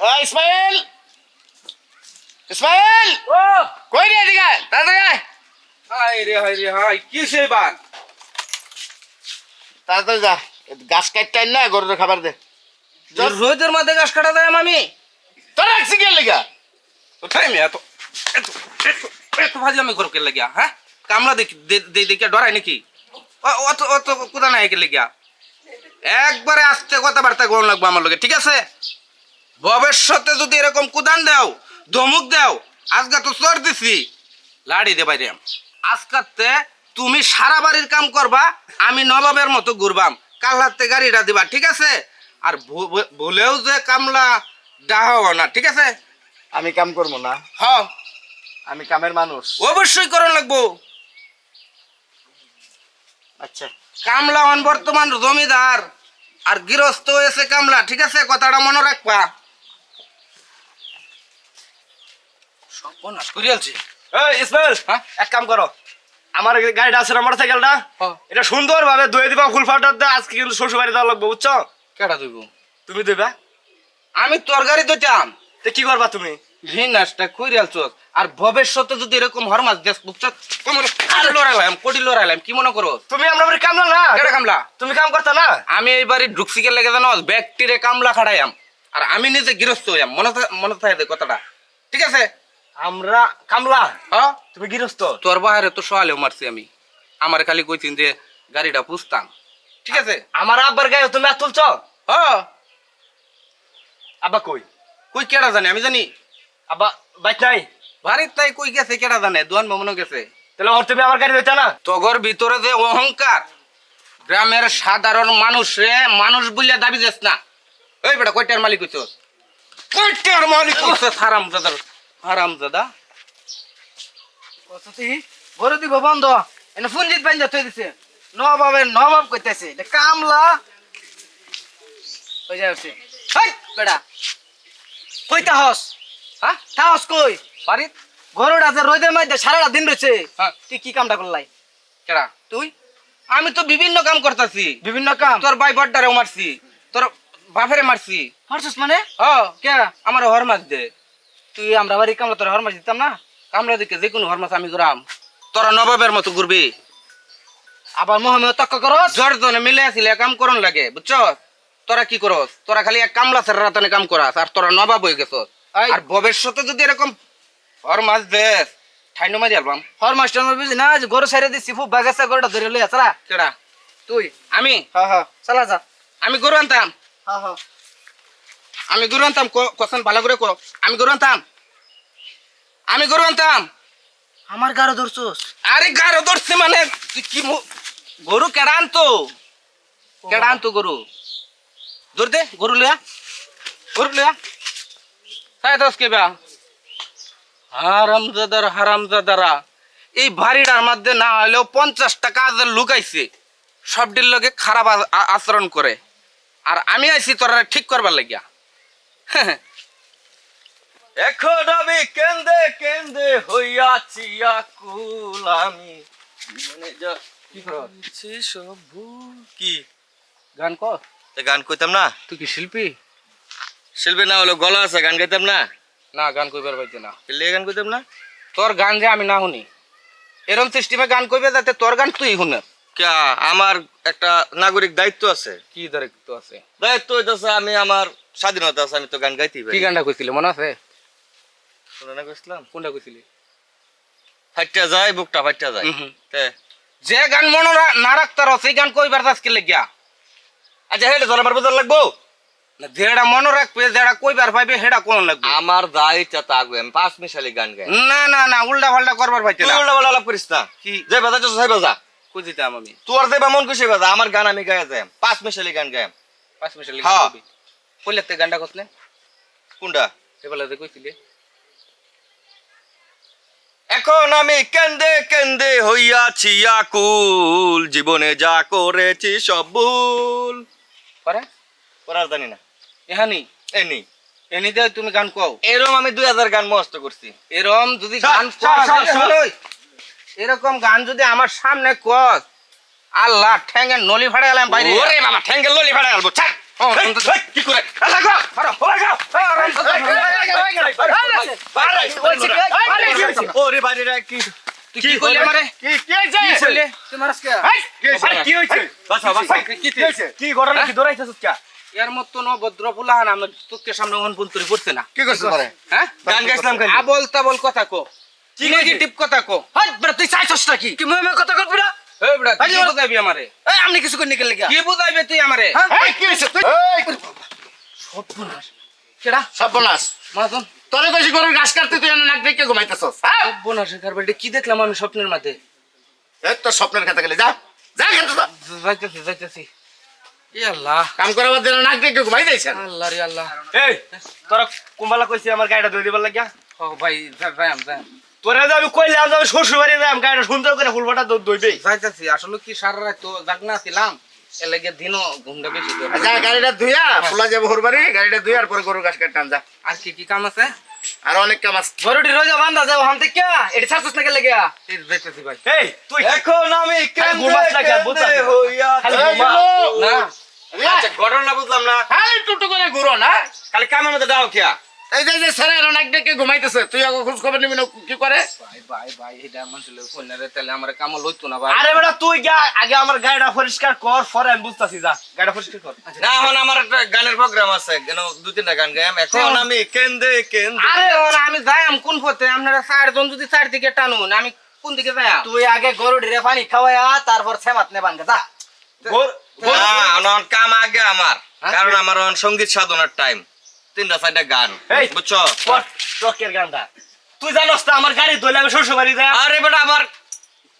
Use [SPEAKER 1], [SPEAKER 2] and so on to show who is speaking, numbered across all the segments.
[SPEAKER 1] ইসমাইল! ইসমাইল!
[SPEAKER 2] ও!
[SPEAKER 1] কই রে এদিকে তাড়াতাড়ি আয়।
[SPEAKER 2] হাই রে হাই রে হাই কি সেবার
[SPEAKER 1] তাড়াতাড়ি যা গাছ কাটতে না গরুর খাবার দে।
[SPEAKER 2] রোদের মধ্যে গাছ কাটা দেয় আমি
[SPEAKER 1] তোর রাখছি কে লেগা?
[SPEAKER 2] কোথায় আমি এত এত এত ভাজি আমি করকে লাগিয়া হ্যাঁ? কামলা দেখি দেখে ডরাই নাকি? অত অত কোথা নাই কে লাগিয়া একবারে আস্তে কথাবার্তা গ্রহণ লাগবে আমার লগে ঠিক আছে? ভবিষ্যতে যদি এরকম কুদান দাও ধমুক দাও আজকে তো চর দিছি। লাড়ি দে বাইরে আজকাতে তুমি সারা বাড়ির কাম করবা আমি নবাবের মতো ঘুরবাম। কাল হাতে গাড়িটা দিবা ঠিক আছে? আর ভুলেও যে কামলা ডাহ না ঠিক আছে?
[SPEAKER 1] আমি কাম করব না।
[SPEAKER 2] হ
[SPEAKER 1] আমি কামের মানুষ।
[SPEAKER 2] অবশ্যই করণ লাগবো।
[SPEAKER 1] আচ্ছা।
[SPEAKER 2] কামলা অন বর্তমান জমিদার আর গৃহস্থ হয়েছে কামলা ঠিক আছে? কথাটা মনে রাখবা। সর্বনাশ। করিয়ালছি
[SPEAKER 1] এই ইসমাইল
[SPEAKER 2] হ্যাঁ?
[SPEAKER 1] এক কাম করো। আমার গাড়িটা আছে না মোটরসাইকেলটা। এটা সুন্দর ভাবে ধুয়ে দিবা ফুল ফাটার দে আজকে কিন্তু শ্বশুর বাড়ি দেওয়া লাগবে বুঝছ?
[SPEAKER 2] কেটা তুইব
[SPEAKER 1] তুমি দিবা
[SPEAKER 2] আমি তরকারি দিতাম
[SPEAKER 1] তো কি করবা তুমি?
[SPEAKER 2] ভিনাসটা করিয়ালছ আর ভবিষ্যতে যদি এরকম হরমাস দেশ বুঝছ? কোমরে। কোটি লড়াইলাম কোটি লড়াইলাম কি মনে করো?
[SPEAKER 1] তুমি আমরা বাড়ি কামলা না?
[SPEAKER 2] কেটা কামলা?
[SPEAKER 1] তুমি কাম করতা না?
[SPEAKER 2] আমি এইবারই ঢুকছি কে লেগে জানো ব্যক্তিরে কামলা খাড়াইয়াম আর আমি নিজে গৃহস্থ হইয়াম। মনে মনে থাকে কথাটা। ঠিক আছে?
[SPEAKER 1] আমরা কামলা
[SPEAKER 2] হ্যাঁ?
[SPEAKER 1] তুমি গৃহস্থ।
[SPEAKER 2] তোর বাহারে তো সহালেও মারছি আমি। আমার খালি কইছিন যে গাড়িটা পুষতাম। ঠিক আছে?
[SPEAKER 1] আমার আব্বার গায়ে তুমি আর তুলছ?
[SPEAKER 2] হ
[SPEAKER 1] আব্বা কই?
[SPEAKER 2] কই কেডা জানে? আমি জানি।
[SPEAKER 1] আব্বা বাইক নাই?
[SPEAKER 2] বাড়ির তাই কই গেছে কেডা জানে? দুয়ান মামুনও গেছে।
[SPEAKER 1] তাহলে ওর তুমি আমার গাড়ি দিতে না?
[SPEAKER 2] তগর ভিতরে যে অহংকার গ্রামের সাধারণ মানুষ মানুষ বলিয়া দাবি যাস না। ওই বেটা কয়টার মালিক হইছ? কয়টার মালিক? হইছ হারাম দাদার হারাম দাদা।
[SPEAKER 3] কতটি বড় দিব বন্ধ। এনে ফুঞ্জিত বাইন্দা থই দিছে। নবাব কইতেছে এটা কামলা। হয়ে যাচ্ছে হাই বেড়া। কই তাহস? হ্যাঁ তাহস কই?
[SPEAKER 2] বাড়িত?
[SPEAKER 3] গরুটা যে রোদের মধ্যে সারাটা দিন রয়েছে
[SPEAKER 2] হ্যাঁ।
[SPEAKER 3] তুই কি কামটা করলাই?
[SPEAKER 2] কেডা?
[SPEAKER 3] তুই?
[SPEAKER 2] আমি তো বিভিন্ন কাম করতাছি।
[SPEAKER 3] বিভিন্ন কাম?
[SPEAKER 2] তোর ভাই বড্ডারেও মারছি। তোর বাপেরে মারছি।
[SPEAKER 3] মানে?
[SPEAKER 2] হ।
[SPEAKER 3] কে
[SPEAKER 2] আমার হর মাছ দে।
[SPEAKER 3] তুই আমরা বাড়ি কামলা তোর হরমাস দিতাম না?
[SPEAKER 2] কামরা দিকে যে কোনো হর মাছ আমি করাম তোরা নবাবের মতো ঘুরবি।
[SPEAKER 3] আবার মোহাম্মদ তক্ক করস?
[SPEAKER 2] জ্বর জনে মিলে আসিলে কাম করন লাগে বুঝছ? তোরা কি করস? তোরা খালি এক কামলা স্যার রাতনে কাম করাস আর তোরা নবাব হয়ে গেছ। আর ভবিষ্যতে যদি এরকম হর মাছ দেস ঠাইনো মারি আলবাম।
[SPEAKER 3] হরমাস টরমাস বুঝি না? যে গরু সাইরে দিছি খুব বাগাছে গরুটা ধরে লইয়া চালা
[SPEAKER 2] কেডা?
[SPEAKER 3] তুই।
[SPEAKER 2] আমি?
[SPEAKER 3] হ্যাঁ হ্যাঁ। চালা যা।
[SPEAKER 2] আমি গরু আনতাম।
[SPEAKER 3] হ্যাঁ হ্যাঁ।
[SPEAKER 2] আমি গরু আনতাম কখন ভালো করে কো। আমি গরু আনতাম আমি গরু আনতাম
[SPEAKER 3] আমার গারো ধরছস?
[SPEAKER 2] আরে গারো ধরছে মানে কি গরু কেডা আনতো কেডা আনতো গরু। ধর দে গরু লিয়া গরু লিয়া তাই দোষ কে বা হারামজাদার হারামজাদারা এই বাড়িটার মধ্যে না হলেও পঞ্চাশ টাকা যে লুকাইছে সবটির লগে খারাপ আচরণ করে। আর আমি আইছি তোরা ঠিক করবার লাগিয়া।
[SPEAKER 1] এখন আমি কেন্দে কেন্দে হইয়াছি আকুল আমি। জীবনে যা
[SPEAKER 2] কি
[SPEAKER 1] করছি সব ভুল কি
[SPEAKER 2] গান কর
[SPEAKER 1] তা গান কইতাম না।
[SPEAKER 2] তুই কি শিল্পী?
[SPEAKER 1] শিল্পী না হলো গলা আছে গান গাইতাম না?
[SPEAKER 2] না গান কইবার পাইতে না।
[SPEAKER 1] লে গান কইতাম না?
[SPEAKER 2] তোর গান যে আমি না শুনি এরম সিস্টেমে গান কইবে যাতে তোর গান তুই শুনে।
[SPEAKER 1] আমার একটা নাগরিক দায়িত্ব আছে।
[SPEAKER 2] কি দায়িত্ব আছে?
[SPEAKER 1] দায়িত্ব হইতাছে আমি আমার স্বাধীনতা আছে আমি তো গান গাইতেই
[SPEAKER 2] কি
[SPEAKER 1] পারি
[SPEAKER 2] গানটা কইছিলি মনে আছে?
[SPEAKER 1] না কইছিলাম?
[SPEAKER 2] কোনটা কইছিলি?
[SPEAKER 1] ফাইটটা যায় বুকটা ফাইটটা যায়। তে।
[SPEAKER 2] যে গান মনে না রাখতার সেই গান কইবার আজকে লেগিয়া?
[SPEAKER 1] আচ্ছা হেলে চলে আমার বুঝার লাগবো?
[SPEAKER 2] না যেটা মনে রাখবে যেটা কইবার পাইবে সেটা কোন লাগবে?
[SPEAKER 1] আমার দায়িত্ব থাকবে আমি পাঁচ মিশালি গান গাই।
[SPEAKER 2] না না না উল্টা পাল্টা করবার পাইতে
[SPEAKER 1] উল্টা পাল্টা করিস না।
[SPEAKER 2] কি?
[SPEAKER 1] যে বাজা চো সাই বাজা।
[SPEAKER 2] আমি।
[SPEAKER 1] তোর যে মন খুশি বাজা আমার গান আমি গায়ে যাই পাঁচ মিশালি গান গাই
[SPEAKER 2] পাঁচ মিনিট
[SPEAKER 1] হ্যাঁ।
[SPEAKER 2] কইলে তে গানটা
[SPEAKER 1] কোনটা?
[SPEAKER 2] এবেলা যে কইছিলি।
[SPEAKER 1] এখন আমি কেন্দে কেন্দে হইয়াছি আকুল জীবনে যা করেছি সব ভুল।
[SPEAKER 2] পরে?
[SPEAKER 1] করার জানি না।
[SPEAKER 2] এহানি?
[SPEAKER 1] এনি।
[SPEAKER 2] এনি দে তুমি গান কও।
[SPEAKER 1] এরম আমি দুই হাজার গান মস্ত করছি।
[SPEAKER 2] এরম যদি গান এরকম গান যদি আমার সামনে কস আল্লাহ ঠ্যাঙ্গে নলি ফাড়ে গেলাম বাইরে।
[SPEAKER 1] ওরে বাবা ঠ্যাঙ্গেল ললি ফাড়া এই,
[SPEAKER 2] অন্তত-
[SPEAKER 1] কি করে? আল্লাহ গো আরে গো
[SPEAKER 3] ওরে বাইরে রে, কি
[SPEAKER 2] কি আমারে?
[SPEAKER 3] কি কি হয়েছে
[SPEAKER 2] কি মারাস কে?
[SPEAKER 3] এই, আরে, কি হয়েছে বাসা বাসা
[SPEAKER 2] কি
[SPEAKER 3] কি হয়েছে কি ঘটনা? কি দৌড়াইতেছিস কে
[SPEAKER 2] এর মতো ন ভদ্র ফুলাহান আমরা তোকে সামনে অনপুন করে পড়ছে না।
[SPEAKER 4] কি করছিস
[SPEAKER 2] হ্যাঁ?
[SPEAKER 3] গান গাইছিলাম খালি
[SPEAKER 2] আবল তাবল কথা কো।
[SPEAKER 3] কি
[SPEAKER 2] নেগেটিভ কথা কো
[SPEAKER 5] তুই চাইছস নাকি? কি কথা করবি না
[SPEAKER 2] এই বেটা তুই কি বুঝাইবি আমারে?
[SPEAKER 5] এই আমনি কিছু করে
[SPEAKER 2] কি বুঝাইবি তুই আমারে?
[SPEAKER 5] হ্যাঁ?
[SPEAKER 4] এই কি হইছে? তুই এই
[SPEAKER 2] কেডা?
[SPEAKER 4] সর্বনাশ।
[SPEAKER 2] মাজন
[SPEAKER 4] তোরে কইছি গরুর ঘাস কাটতে তুই নাক দেখে ঘুমাইতেছস
[SPEAKER 2] বোনাসের কারবারে কি দেখলাম আমি স্বপ্নের মাঝে?
[SPEAKER 4] এই স্বপ্নের খাতা গেলে যা। যা খেতে যা
[SPEAKER 2] যাইতেছি যাইতেছি। ই আল্লাহ।
[SPEAKER 4] কাম করাবার জন্য নাক দেখে ঘুমাই যাইছেন
[SPEAKER 2] আল্লাহ রে আল্লাহ।
[SPEAKER 3] এই তোরা কুম্বালা কইছি আমার গাড়িটা ধুই দিবার লাগিয়া?
[SPEAKER 2] ও ভাই যাইম যাইম
[SPEAKER 3] তোরা যে আমি কইলাম যে আমি শ্বশুর বাড়ি যাই গাড়িটা সুন্দর করে ফুলবাটা ধুইবে।
[SPEAKER 2] যাইতেছি আসলে কি সারা রাত তো জাগনা ছিলাম এর লাগে দিনও ঘুমটা বেশি
[SPEAKER 4] যা গাড়িটা ধুইয়া ফুলা যাব হরবারি গাড়িটা ধুইয়া আর পরে গরুর ঘাস কাটতে যা
[SPEAKER 2] আর কি কি কাম আছে?
[SPEAKER 4] আর অনেক কাম আছে।
[SPEAKER 5] গরুটি রোজা বান্ধা এটি ছাড়ছস নাকি লাগিয়া
[SPEAKER 2] এই যাইতেছি ভাই।
[SPEAKER 3] এই তুই
[SPEAKER 1] এখন আমি
[SPEAKER 3] ঘুমাস না? না।
[SPEAKER 4] গুলো।
[SPEAKER 2] না।
[SPEAKER 1] আচ্ছা ঘটনা বুঝলাম না।
[SPEAKER 4] খালি টুটু করে ঘুরো না?
[SPEAKER 1] খালি কামের মধ্যে দাও খেয়া
[SPEAKER 4] এই যে যে স্যার এর নাক দেখে ঘুমাইতেছে। তুই আগে খোঁজ খবর নিবি না কি করে?
[SPEAKER 2] ভাই ভাই ভাই এটা মানুষের কন্যারে তাহলে আমার কামল হইতো না ভাই।
[SPEAKER 3] আরে বেটা তুই আগে আমার গাড়িটা পরিষ্কার কর পরে আমি বুঝতাছি যা। গাড়িটা পরিষ্কার কর।
[SPEAKER 1] না এখন আমার একটা গানের প্রোগ্রাম আছে কেন দু তিনটা গান গাইম এখন আমি কেন্দে কেন্দে
[SPEAKER 2] আরে ওরা আমি যাইম কোন পথে? আপনারা চারজন যদি চার দিকে টানুন আমি কোন দিকে যাইম
[SPEAKER 5] তুই আগে গরুটি রে পানি খাওয়ায়া তারপর সেমাত নে বানকে যা।
[SPEAKER 3] গোর- গোর-
[SPEAKER 1] কাম আগে আমার। কারণ আমার সংগীত সাধনার টাইম তিনটা চারটা গান। বুঝছ?
[SPEAKER 3] কর, টকের গানটা। তুই জানোস তো আমার গাড়ি ধরলে আমি শ্বশুর বাড়ি যাই।
[SPEAKER 1] আরে বেটা আমার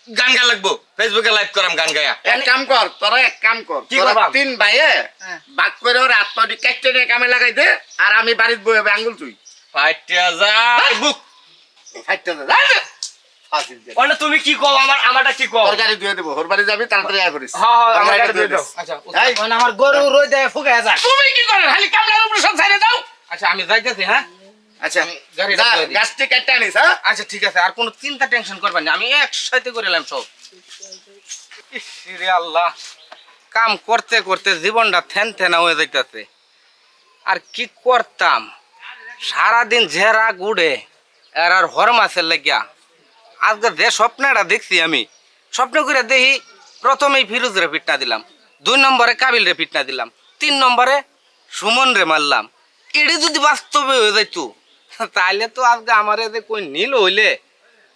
[SPEAKER 1] গান গা লাগবো। ফেসবুকে লাইভ করাম গান গায়া
[SPEAKER 4] এক কাম কর তোরা এক কাম কর।
[SPEAKER 3] কি
[SPEAKER 4] তোরা তিন ভাইয়ে
[SPEAKER 5] হ্যাঁ।
[SPEAKER 4] বাক করে ওর আত্মাটি কাটতে নিয়ে কামে লাগাই দে আর আমি বাড়িতে বই হবে আঙ্গুল তুই
[SPEAKER 1] ফাইটিয়া যায় বুক।
[SPEAKER 4] ফাইটতে দে যা, যা।
[SPEAKER 3] ওটা তুমি কি কও? আমার আমারটা কি কও?
[SPEAKER 4] তোর গাড়ি ধুয়ে দেবো ওর বাড়ি যাবি তাড়াতাড়ি আয় করিস।
[SPEAKER 3] হ্যাঁ, হ্যাঁ, আমার গাড়ি
[SPEAKER 4] ধুয়ে
[SPEAKER 3] ধুয়ে
[SPEAKER 2] আচ্ছা
[SPEAKER 4] এই,
[SPEAKER 5] মানে আমার গরু রোজ দেয় ফুকায়া যা
[SPEAKER 4] তুমি কি করে খালি কামলার উপরে সব দাও
[SPEAKER 2] আচ্ছা আমি যাইতেছি হ্যাঁ?
[SPEAKER 4] আচ্ছা। গাছটি কাটতে আনিস হ্যাঁ?
[SPEAKER 2] আচ্ছা ঠিক আছে আর কোনো চিন্তা টেনশন করবেন না আমি একসাথে করে এলাম সব। রে আল্লাহ কাম করতে করতে জীবনটা হয়ে যাইতেছে। আর কি করতাম? সারাদিন ঝেরা গুড়ে আর আর হর মাছের লেগিয়া। আজকে যে স্বপ্নটা দেখছি আমি স্বপ্ন করে দেখি প্রথমেই ফিরোজরে পিটনা দিলাম দুই নম্বরে কাবিল রে পিটনা দিলাম তিন নম্বরে সুমন রে মারলাম। এটি যদি বাস্তবে হয়ে যাইতো, তাহলে তো আজকে আমার যে কই নীল হইলে।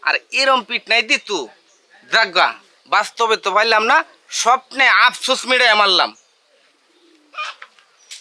[SPEAKER 2] আর এরম পিট নাই দিত। যাগা বাস্তবে তো পাইলাম না, স্বপ্নে আফসোস মেরে মারলাম।